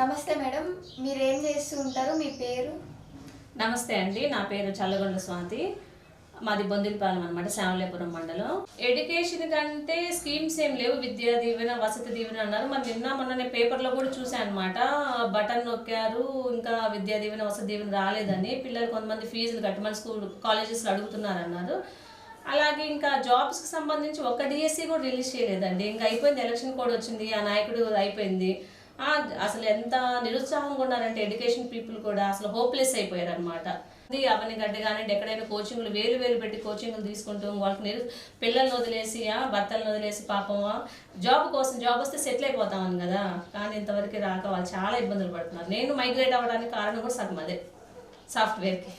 నమస్తే మేడం మీరేం చేస్తూ ఉంటారు? మీ పేరు? నమస్తే అండి నా పేరు చల్లగొండ స్వాతి. మాది బొందిలపాలెం అనమాట శ్యామలేపురం మండలం. ఎడ్యుకేషన్ కంటే స్కీమ్స్ ఏం లేవు విద్యా దీవెన వసతి దీవెన అన్నారు. మరి నిన్న మొన్న పేపర్లో కూడా చూసాను అనమాట బటన్ నొక్కారు ఇంకా విద్యా దీవెన వసతి దీవెన రాలేదని. పిల్లలు కొంతమంది ఫీజులు కట్టమని స్కూల్ కాలేజెస్లో అడుగుతున్నారు అన్నారు అలాగే ఇంకా జాబ్స్కి సంబంధించి ఒక్క డిఎస్సి కూడా రిలీజ్ చేయలేదండి. ఇంకా అయిపోయింది ఎలక్షన్ కోడ్ వచ్చింది ఆ నాయకుడు అయిపోయింది. అసలు ఎంత నిరుత్సాహంగా ఉన్నారంటే ఎడ్యుకేషన్ పీపుల్ కూడా అసలు హోప్లెస్ అయిపోయారు అనమాట అవన్నీ గడ్డ కానివ్వండి ఎక్కడైనా కోచింగ్లు వేలు వేలు పెట్టి కోచింగ్లు తీసుకుంటూ వాళ్ళకి నిరు పిల్లల్ని వదిలేసి భర్తలను వదిలేసి పాపం జాబ్ కోసం జాబ్ వస్తే సెటిల్ అయిపోతామని కదా. కానీ ఇంతవరకు రాక వాళ్ళు చాలా ఇబ్బందులు పడుతున్నారు. నేను మైగ్రేట్ అవ్వడానికి కారణం కూడా సగం అదే సాఫ్ట్వేర్కి.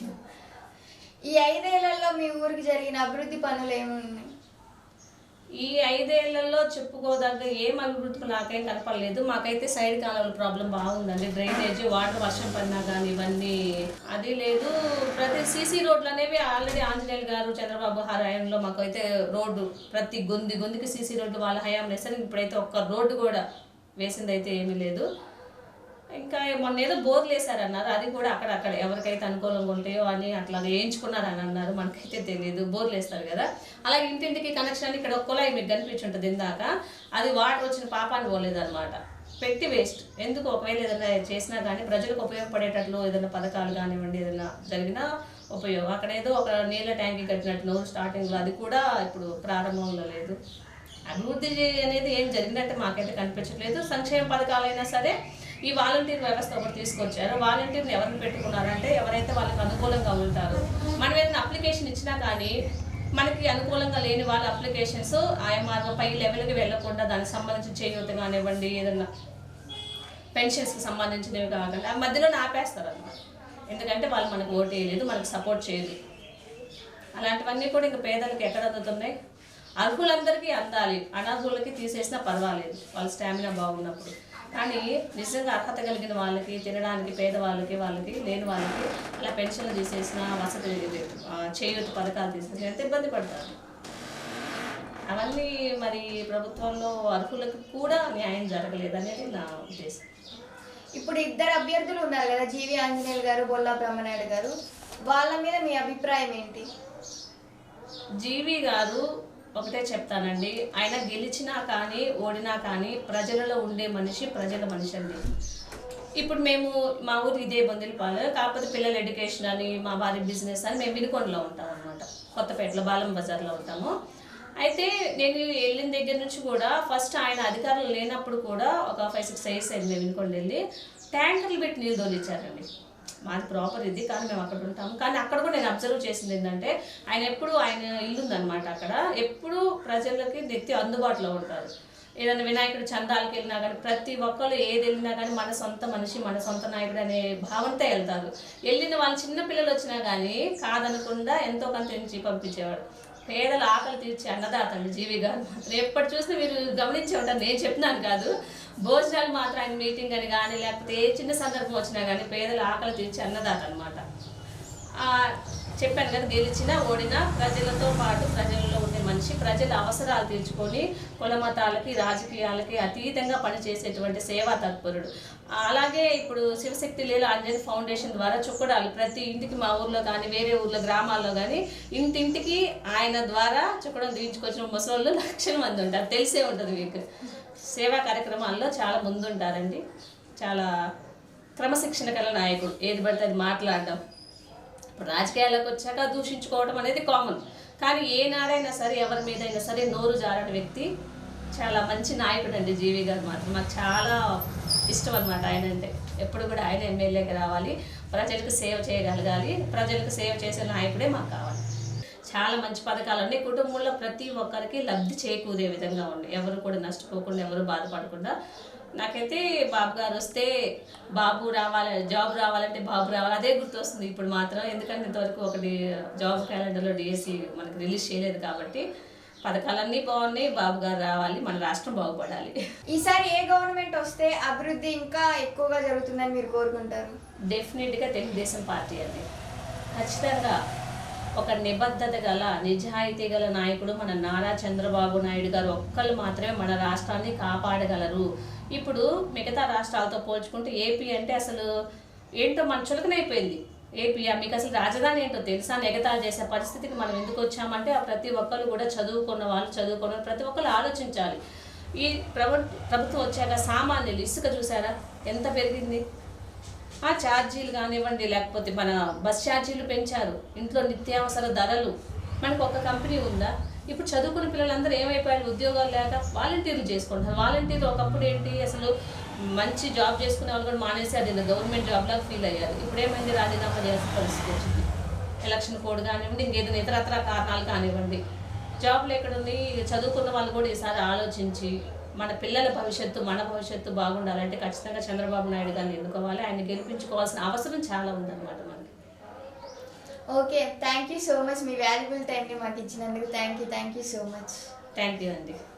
ఈ ఐదేళ్ళలో మీ ఊరికి జరిగిన అభివృద్ధి పనులు ఏమి ఈ ఐదేళ్ళలో చెప్పుకోదగ్గ ఏం అభివృద్ధి నాకేం కనపడలేదు. మాకైతే సైడ్ కాలువల ప్రాబ్లం బాగుందండి. డ్రైనేజ్ వాటర్ వర్షం పడినా కానీ ఇవన్నీ అది లేదు. ప్రతి సీసీ రోడ్లు అనేవి ఆల్రెడీ ఆంజనేయులు గారు చంద్రబాబు హయాంలో మాకైతే రోడ్డు ప్రతి గొంది గొంతుకి సీసీ రోడ్డు వాళ్ళ హయాంలో వేస్తారు ఇప్పుడైతే ఒక్క రోడ్డు కూడా వేసింది అయితే ఏమీ లేదు. ఇంకా మొన్న ఏదో బోర్లు వేశారన్నారు అది కూడా అక్కడక్కడ ఎవరికైతే అనుకూలంగా ఉంటాయో అని అట్లా వేయించుకున్నారని అన్నారు. మనకైతే తెలియదు బోర్లు వేస్తారు కదా. అలాగే ఇంటింటికి కనెక్షన్ అని ఇక్కడ ఒక కుళాయి మీకు కనిపించుంటుంది ఇందాక. అది వాటర్ వచ్చిన పాపాన్ని పోలేదన్నమాట. పెట్టి వేస్ట్ ఎందుకు? ఒకవేళ ఏదైనా చేసినా కానీ ప్రజలకు ఉపయోగపడేటట్లు ఏదైనా పథకాలు కానివ్వండి ఏదైనా జరిగినా ఉపయోగం. అక్కడ ఏదో ఒక నీళ్ళ ట్యాంక్ కట్టినట్టు నోరు స్టార్టింగ్లో అది కూడా ఇప్పుడు ప్రారంభంలో లేదు. అభివృద్ధి అనేది ఏం జరిగినట్టు మాకైతే కనిపించట్లేదు. సంక్షేమ పథకాలైనా సరే ఈ వాలంటీర్ వ్యవస్థ ఒకటి తీసుకొచ్చారు. వాలంటీర్ని ఎవరిని పెట్టుకున్నారంటే ఎవరైతే వాళ్ళకి అనుకూలంగా ఉంటారు. మనం ఏదైనా అప్లికేషన్ ఇచ్చినా కానీ మనకి అనుకూలంగా లేని వాళ్ళ అప్లికేషన్స్ ఆయా పై లెవెల్కి వెళ్ళకుండా దానికి సంబంధించి చేయూత కానివ్వండి ఏదన్నా పెన్షన్స్కి సంబంధించినవి కాకుండా ఆ మధ్యలో ఆపేస్తారు అనమాట ఎందుకంటే వాళ్ళు మనకు ఓటు వేయలేదు మనకు సపోర్ట్ చేయదు అలాంటివన్నీ కూడా ఇంకా పేదలకు ఎక్కడ అందుతున్నాయి? అర్హులందరికీ అందాలి. అనర్హులకి తీసేసినా పర్వాలేదు. వాళ్ళ స్టామినా బాగున్నప్పుడు. కానీ నిజంగా అర్హత కలిగిన వాళ్ళకి తినడానికి పేదవాళ్ళకి వాళ్ళకి లేని వాళ్ళకి అలా పెన్షన్లు తీసేసిన వసతి చేయూత పథకాలు తీసేసిన ఎంత ఇబ్బంది పడతారు. అవన్నీ మరి ప్రభుత్వంలో అర్హులకు కూడా న్యాయం జరగలేదు అనేది నా ఉద్దేశం. ఇప్పుడు ఇద్దరు అభ్యర్థులు ఉన్నారు కదా జీవి ఆంజనేయులు గారు బొల్లా బ్రహ్మనాయుడు గారు. వాళ్ళ మీద మీ అభిప్రాయం ఏంటి? జీవి గారు ఒకటే చెప్తానండి. ఆయన గెలిచినా కానీ ఓడినా కానీ ప్రజలలో ఉండే మనిషి ప్రజల మనిషి అండి. ఇప్పుడు మేము మా ఊరు ఇదే బొందిలిపాలెం కాకపోతే పిల్లల ఎడ్యుకేషన్ అని మా వారి బిజినెస్ అని మేము వినుకొండలో ఉంటాం అనమాట కొత్తపేటలో బాలం బజార్లో ఉంటాము. అయితే నేను వెళ్ళిన దగ్గర నుంచి కూడా ఫస్ట్ ఆయన అధికారులు లేనప్పుడు కూడా ఒక ఫైవ్ సిక్స్ ఇయర్స్ అయింది మేము వినుకొండ వెళ్ళి ట్యాంకర్లు పెట్టి నీళ్ళు తోలిచ్చారండి. మాది ప్రాపర్ ఇది కానీ మేము అక్కడ ఉంటాము. కానీ అక్కడ కూడా నేను అబ్జర్వ్ చేసింది ఏంటంటే ఆయన ఎప్పుడు ఆయన ఇల్లు ఉందన్నమాట అక్కడ. ఎప్పుడు ప్రజలకి నెత్తి అందుబాటులో ఉంటారు. ఏదైనా వినాయకుడు చందాలకు వెళ్ళినా కానీ ప్రతి ఒక్కరు ఏది వెళ్ళినా కానీ మన సొంత మనిషి మన సొంత నాయకుడు అనే భావంతో వెళ్తారు. వెళ్ళిన వాళ్ళు చిన్న పిల్లలు వచ్చినా కానీ కాదనకుండా ఎంతో కొంత ఎంచి పంపించేవాడు పేదల ఆకలి తీర్చే అన్నదాతలు జీవి గారు మాత్రం. ఎప్పటి చూస్తే మీరు గమనించే ఉంటారు నేను చెప్తున్నాను కాదు. భోజనాలు మాత్రం ఆయన మీటింగ్ అని కానీ లేకపోతే ఏ చిన్న సందర్భం వచ్చినా కానీ పేదల ఆకలి తీర్చే అన్నదాత అనమాట చెప్పాను కదా గెలిచినా ఓడినా ప్రజలతో పాటు ప్రజల్లో ఉండే మనిషి ప్రజల అవసరాలు తీర్చుకొని కుల మతాలకి రాజకీయాలకి అతీతంగా పనిచేసేటువంటి సేవా తత్పరుడు. అలాగే ఇప్పుడు శివశక్తి లీల ఆంజనేయ ఫౌండేషన్ ద్వారా చుక్కడాలు ప్రతి ఇంటికి మా ఊర్లో కానీ వేరే ఊర్లో గ్రామాల్లో కానీ ఇంటింటికి ఆయన ద్వారా చుక్కడం దించుకొచ్చిన ముసలోళ్ళు లక్షల మంది ఉంటారు. తెలిసే ఉంటుంది మీకు. సేవా కార్యక్రమాల్లో చాలా ముందుంటారండి. చాలా క్రమశిక్షణ గల నాయకుడు. ఏది పడితే అది మాట్లాడడం. ఇప్పుడు రాజకీయాలకు వచ్చాక దూషించుకోవడం అనేది కామన్. కానీ ఏనాడైనా సరే ఎవరి మీదైనా సరే నోరు జారని వ్యక్తి చాలా మంచి నాయకుడు అండి జీవి గారు మాత్రం. మాకు చాలా ఇష్టం అనమాట ఆయన అంటే. ఎప్పుడు కూడా ఆయన ఎమ్మెల్యేకి రావాలి. ప్రజలకు సేవ చేయగలగాలి. ప్రజలకు సేవ చేసే నాయకుడే మాకు కావాలి. చాలా మంచి పథకాలండి కుటుంబంలో ప్రతి ఒక్కరికి లబ్ధి చేకూరే విధంగా ఉండి. ఎవరు కూడా నష్టపోకుండా ఎవరు బాధపడకుండా. నాకైతే బాబు గారు వస్తే బాబు రావాలి జాబ్ రావాలంటే బాబు రావాలి. అదే గుర్తొస్తుంది ఇప్పుడు మాత్రం. ఎందుకంటే ఇంతవరకు ఒకటి జాబ్ క్యాలెండర్లో డిఎస్సి మనకి రిలీజ్ చేయలేదు కాబట్టి పథకాలన్నీ బాగున్నాయి బాబు గారు రావాలి మన రాష్ట్రం బాగుపడాలి. ఈసారి ఏ గవర్నమెంట్ వస్తే అభివృద్ధి ఇంకా ఎక్కువగా జరుగుతుందని మీరు కోరుకుంటారు? డెఫినెట్గా తెలుగుదేశం పార్టీ అండి. ఖచ్చితంగా ఒక నిబద్ధత గల నిజాయితీ గల నాయకుడు మన నారా చంద్రబాబు నాయుడు గారు ఒక్కళ్ళు మాత్రమే మన రాష్ట్రాన్ని కాపాడగలరు. ఇప్పుడు మిగతా రాష్ట్రాలతో పోల్చుకుంటే ఏపీ అంటే అసలు ఏంటో మన చులకనైపోయింది. ఏపీ మీకు అసలు రాజధాని ఏంటో తెలుసా? ఎగతాళి చేసే పరిస్థితికి మనం ఎందుకు వచ్చామంటే ఆ ప్రతి ఒక్కరు కూడా చదువుకున్న వాళ్ళు చదువుకున్న ప్రతి ఒక్కరు ఆలోచించాలి. ఈ ప్రభు ప్రభుత్వం వచ్చాక సామాన్యులు ఇసుక చూసారా? ఎంత పెరిగింది? ఆ ఛార్జీలు కానివ్వండి లేకపోతే మన బస్ ఛార్జీలు పెంచారు. ఇంట్లో నిత్యావసర ధరలు. మనకు ఒక కంపెనీ ఉందా? ఇప్పుడు చదువుకున్న పిల్లలందరూ ఏమైపోయారు? ఉద్యోగాలు లేక వాలంటీర్లు చేసుకుంటారు వాలంటీర్లు ఒకప్పుడు ఏంటి? అసలు మంచి జాబ్ చేసుకునే వాళ్ళు కూడా మానేసి అది గవర్నమెంట్ జాబ్ లాగా ఫీల్ అయ్యారు. ఇప్పుడు ఏమైంది రాజీనామా చేయాల్సిన పరిస్థితి వచ్చింది. ఎలక్షన్ కోడ్ కానివ్వండి ఇంకేదైనా ఇతరత్ర కారణాలు కానివ్వండి. జాబ్లు ఎక్కడుంది చదువుకున్న వాళ్ళు కూడా ఈసారి ఆలోచించి మన పిల్లల భవిష్యత్తు మన భవిష్యత్తు బాగుండాలంటే ఖచ్చితంగా చంద్రబాబు నాయుడు గారిని ఎన్నుకోవాలి. ఆయన గెలిపించుకోవాల్సిన అవసరం చాలా ఉందన్నమాట మనకి. Okay thank you so much me valuable టైంని మాకు ఇచ్చినందుకు thank you thank you so much thank you అండి.